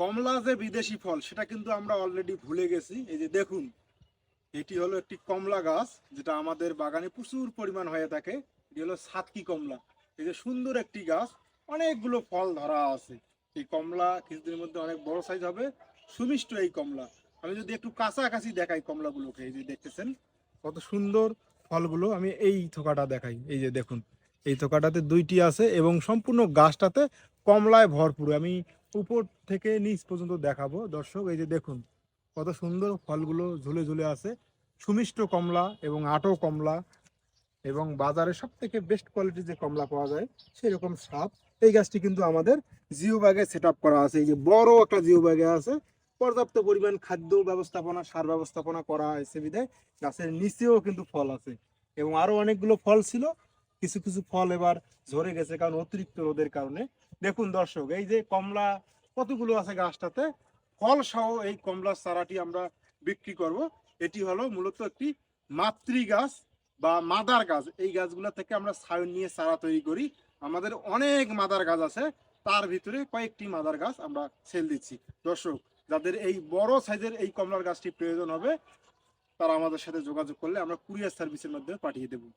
কমলা যে বিদেশি ফল, সেটা কিন্তু আমরা অলরেডি ভুলে গেছি। এই যে দেখুন, এটি হলো একটি কমলা গাছ, যেটা আমাদের বাগানে প্রচুর পরিমাণ হয়ে থাকে। এটি হলো সাতকি কমলা। এই যে সুন্দর একটি গাছ, অনেকগুলো ফল ধরা আছে। এই কমলা কিছুদিনের মধ্যে অনেক বড় সাইজ হবে। সুমিষ্ট এই কমলা। আমি যদি একটু কাছাকাছি দেখাই কমলাগুলোকে, এই যে দেখতেছেন, কত সুন্দর ফলগুলো। আমি এই থোকাটা দেখাই। এই যে দেখুন, এই থোকাটাতে দুইটি আছে এবং সম্পূর্ণ গাছটাতে কমলায় ভরপুর। আমি উপর থেকে নিচ পর্যন্ত দেখাবো। দর্শক, এই যে দেখুন, কত সুন্দর ফলগুলো ঝুলে ঝুলে আছে। সুমিষ্ট কমলা এবং আটো কমলা এবং বাজারে সব থেকে বেস্ট কোয়ালিটির যে কমলা পাওয়া যায় সেই রকম সাপ এই গাছটি কিন্তু আমাদের জিও ব্যাগে সেট করা আছে। এই যে বড় একটা জিও ব্যাগে আছে। পর্যাপ্ত পরিমাণ খাদ্য ব্যবস্থাপনা, সার ব্যবস্থাপনা করা হয়েছে বিধায় গাছের নিচেও কিন্তু ফল আছে। এবং আরও অনেকগুলো ফল ছিল। কিছু কিছু ফল এবার ঝরে গেছে কারণ অতিরিক্ত রোদের কারণে। দেখুন দর্শক, এই যে কমলা, কতগুলো আছে গাছটাতে? ফল সহ এই কমলার চারাটি আমরা বিক্রি করব। এটি হলো মূলত একটি মাতৃ গাছ বা মাদার গাছ। এই গাছগুলো থেকে আমরা ছায়ন নিয়ে চারা তৈরি করি। আমাদের অনেক মাদার গাছ আছে, তার ভিতরে কয়েকটি মাদার গাছ আমরা সেল দিচ্ছি। দর্শক, যাদের এই বড় সাইজের এই কমলার গাছটি প্রয়োজন হবে, তারা আমাদের সাথে যোগাযোগ করলে আমরা কুরিয়ার সার্ভিসের মাধ্যমে পাঠিয়ে দেবো।